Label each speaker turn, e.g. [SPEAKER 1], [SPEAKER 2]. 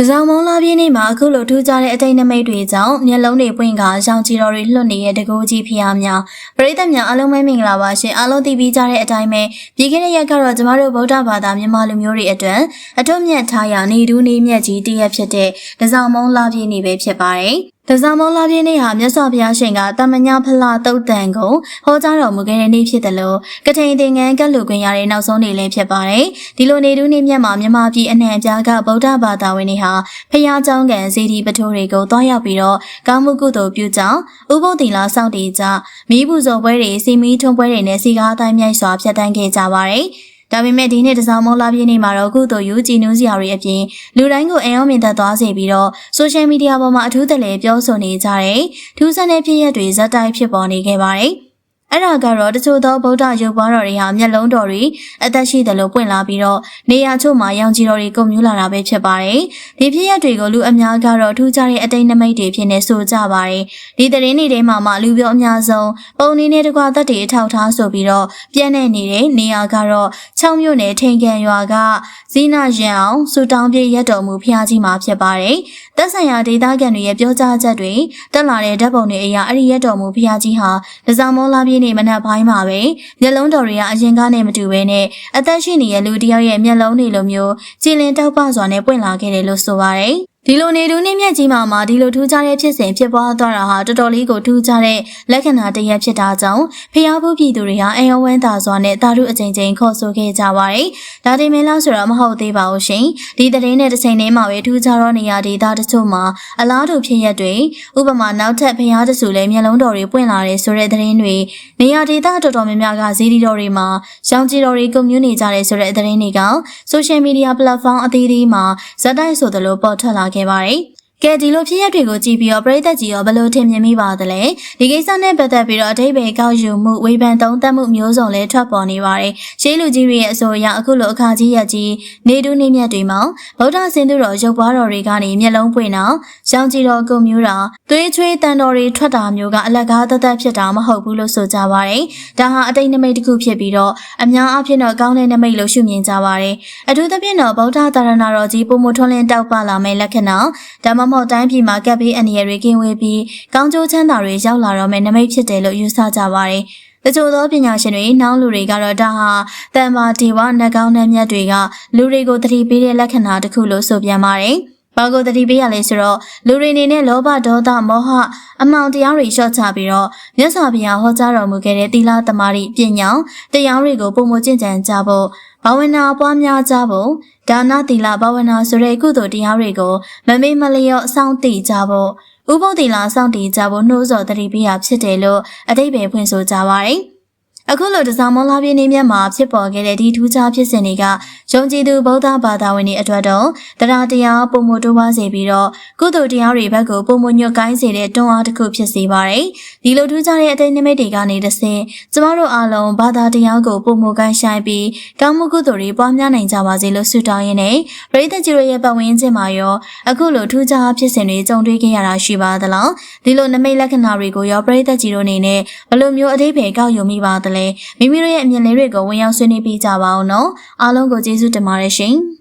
[SPEAKER 1] တစောင်းမုံလာပြင်းနေ့မှာအခုလိုထူးခြားတဲ့အတိတ်နမိတ်တွေကြောင့်မျက်လုံးတွေပွင့်ကရောင်ချီတော်တွေလွတ်နေတဲ့တကူကြီးဖျားများပရိသတ်များအားလုံးပဲမင်္ဂလာပါရှင်အားလုံးသိပြီးကြတဲ့အတိုင်းပဲပြည်ခဲ့တဲ့ရက်ကတော့ကျမတို့ဗုဒ္ဓဘာသာမြန်မာလူမျိုးတွေအတွက်အထွတ်မြတ်ထားရာနေဒူးနေမြတ်ကြီးတရက်ဖြစ်တဲ့တစောင်းမုံလာပြင်းနေ့ပဲဖြစ်ပါတယ် တဇမောလာပြင်းနေ့ဟာမြတ်စွာဘုရားရှင်ကတမညာဖလာတုတ်တန်ကိုဟောကြားတော်မူခဲ့တဲ့နေ့ဖြစ်တယ်လို့ကထိန်သင်ငန်းကလူခွင့်ရတဲ့နောက်ဆုံးနေ့လည်းဖြစ်ပါတယ်။ဒီလိုနေတူးနေ့မြတ်မှာမြန်မာပြည်အနှံအပြားကဗုဒ္ဓဘာသာဝင်တွေဟာဖရာကျောင်းကန်ဇေဒီပထိုးတွေကိုတွားရောက်ပြီးတော့ကောင်းမှုကုသိုလ်ပြုကြောင်းဥပုသ်တိလာစောင့်တည်ကြမိဘူးဇော်ပွဲတွေစီမီထုံပွဲတွေနဲ့စီကားတိုင်းမြိုက်စွာဖြတ်တန်းခဲ့ကြပါတယ်။ ဒါပေမဲ့ဒီနေ့တစားမောလာပြည့်နေ့မှာတော့ကုသိုလ်ယူကြည်နူးစရာတွေအပြင်လူတိုင်းကိုအံ့ဩမြင်သက်သွားစေပြီးတော့ဆိုရှယ်မီဒီယာပေါ်မှာအထူးတလဲပြောဆိုနေကြတဲ့ထူးဆန်းတဲ့ဖြစ်ရပ်တွေဇက်တိုက်ဖြစ်ပေါ်နေခဲ့ပါတယ်။ အဲ့ဒါကတော့တချို့သောဗုဒ္ဓရုပ်ပွားတော်တွေဟာမျက်လုံးတော်တွေအသက်ရှိတယ်လို့ပွင့်လာပြီးတော့နေရာချို့မှာရောင်ကြီးတော်တွေကုန်မြူလာတာပဲဖြစ်ပါတယ်။ဒီဖြစ်ရပ်တွေကိုလူအများကတော့ထူးခြားတဲ့အတိတ်နမိတ်တွေဖြစ်နေဆိုကြပါတယ်။ဒီသတင်းတွေထဲမှာမှလူပြောအများဆုံးပုံနေနဲ့တကွာသက်တွေအထောက်ထားဆိုပြီးတော့ပြန့်နေနေတဲ့နေရာကတော့6မြို့နယ်ထိန်ကန်ရွာကဇီနာရန်အောင်စူတောင်းပြည့်ရက်တော်မူဖျားကြီးမှာဖြစ်ပါတယ်။ သက်ဆိုင်ရာဒေသခံတွေရဲ့ပြောကြားချက်တွေတက်လာတဲ့ဓာတ်ပုံတွေအရအဲ့ဒီရက်တော်မူဖျားကြီးဟာဒဇာမောလာပြည့်နေ့မနက်ပိုင်းမှာပဲမျက်လုံးတော်တွေကအရင်ကနဲ့မတူဘဲနဲ့အသက်ရှိနေတဲ့လူတစ်ယောက်ရဲ့မျက်လုံးတွေလိုမျိုးကြည်လင်တောက်ပစွာနဲ့ပွင့်လာခဲ့တယ်လို့ဆိုပါတယ်။ ဒီလိုနေတူးနေမြက်ကြီးမှာမှာဒီလိုထူးခြားတဲ့ဖြစ်စဉ်ဖြစ်ပွားသွားတာဟာတော်တော်လေးကိုထူးခြားတဲ့လက္ခဏာတစ်ရပ်ဖြစ်တာကြောင့်ဖျားဖို့ပြည်သူတွေဟာအယဝမ်းသာစွာနဲ့တာရုအကြိမ်ကြိမ်ခေါ်ဆိုခဲ့ကြပါတယ်။ဒါတင်မင်းလားဆိုတော့မဟုတ်သေးပါဘူးရှင်။ဒီသတင်းနဲ့တစ်ချိန်တည်းမှာပဲထူးခြားသောနေရာဒေသတချို့မှာအလားတူဖြစ်ရပ်တွေဥပမာနောက်ထပ်ဖျားတဆူလည်းမျက်လုံးတော်တွေပွင့်လာတယ်ဆိုတဲ့သတင်းတွေနေရာဒေသတော်တော်များများကဇီဒီတော်တွေမှာရောင်ကြီးတော်တွေကွန်မြူနေကြတယ်ဆိုတဲ့သတင်းတွေကဆိုရှယ်မီဒီယာပလက်ဖောင်းအသီးသီးမှာဇက်တိုက်ဆိုသလိုပေါ်ထွက်လာခဲ့ပါတယ်။ ကဲဒီလိုဖြစ်ရပ်တွေကိုကြည့်ပြီးတော့ပရိသတ်ကြီးရောဘယ်လိုထင်မြင်မိပါသလဲဒီကိစ္စနဲ့ပတ်သက်ပြီးတော့အထိပ္ပယ်ကောက်ယူမှုဝေဖန်သုံးသပ်မှုမျိုးစုံလည်းထွက်ပေါ်နေပါတယ်ရှေးလူကြီးတွေရဲ့အဆိုအရအခုလိုအခါကြီးရက်ကြီးနေတူးနေမြတ်တွေမှာဗုဒ္ဓဆင်းသူတော်ရုပ်ပွားတော်တွေကနေမျက်လုံးပွင့်တာရောင်ကြည်တော်ကုံမျိုးတာသွေးချွေးတန်တော်တွေထွက်တာမျိုးကအလကားသက်သက်ဖြစ်တာမဟုတ်ဘူးလို့ဆိုကြပါတယ်ဒါဟာအတိတ်နမိတ်တစ်ခုဖြစ်ပြီးတော့အများအားဖြင့်တော့ကောင်းတဲ့နမိတ်လို့ရှုမြင်ကြပါတယ်အထူးသဖြင့်တော့ဗုဒ္ဓသာရဏတော်ကြီးပုံမထွန်းလင်းတောက်ပလာမယ့်လက္ခဏာဒါမှမဟုတ်တိုင်းပြည်မှာကပ်ပြီးအန္တရာယ်တွေကင်းဝေးပြီးကောင်းကျိုးချမ်းသာတွေရောက်လာတော့မယ့်နမိတ်ဖြစ်တယ်လို့ယူဆကြပါတယ်။တချို့သောပညာရှင်တွေနှောင်းလူတွေကတော့ဒါဟာတန်ပါဒီဝနှကောင်းနှမြတ်တွေကလူတွေကိုတတိပေးတဲ့လက္ခဏာတစ်ခုလို့ဆိုပြန်ပါတယ်။ဘာကိုတတိပေးရလဲဆိုတော့လူတွေအနေနဲ့လောဘဒေါသမောဟအမှောင်တရားတွေလျှော့ချပြီးတော့မြတ်စွာဘုရားဟောကြားတော်မူခဲ့တဲ့သီလသမာဓိပညာတရားတွေကိုပုံမကျင့်ကြံကြဖို့ ဘာဝနာပွားများကြဖို့ဒါနသီလဘာဝနာဆိုတဲ့ကုသိုလ်တရားတွေကိုမမေ့မလျော့စောင့်တည်ကြဖို့ဥပုသ်သီလစောင့်တည်ကြဖို့နှိုးဆော်တတိပိယဖြစ်တယ်လို့အတိတ်ပဲဖွင့်ဆိုကြပါရယ် အခုလိုတစားမောလာပြင်းနေမြတ်မှာဖြစ်ပေါ်ခဲ့တဲ့ဒီထူးခြားဖြစ်စဉ်တွေကယုံကြည်သူဗုဒ္ဓဘာသာဝင်တွေအတွက်တော့တရားတရားပုံမတိုးပါစေပြီးတော့ကုသိုလ်တရားတွေဘက်ကိုပုံမညွတ်ကိုင်းစေတဲ့တွန်းအားတစ်ခုဖြစ်စေပါတယ်။ဒီလိုထူးခြားတဲ့အသိနိမိတ်တွေကနေတစ်ဆင့်ကျမတို့အားလုံးဘာသာတရားကိုပုံမကိုင်းဆိုင်ပြီးကောင်းမှုကုသိုလ်တွေပွားများနိုင်ကြပါစေလို့ဆုတောင်းရင်းနဲ့ပရိသတ်ကြီးတို့ရဲ့ပတ်ဝန်းကျင်မှာရောအခုလိုထူးခြားဖြစ်စဉ်တွေကြုံတွေ့ခဲ့ရတာရှိပါသလား။ဒီလိုနမိတ်လက္ခဏာတွေကိုရောပရိသတ်ကြီးတို့အနေနဲ့ဘယ်လိုမျိုးအသေးပေကောက်ယူမိပါသလဲ။မိမိတို့ရဲ့အမြင်လေးတွေကိုဝင်ရောက်ဆွေးနွေးပြကြပါအောင်နော်အားလုံးကိုကျေးဇူးတင်ပါတယ်ရှင်။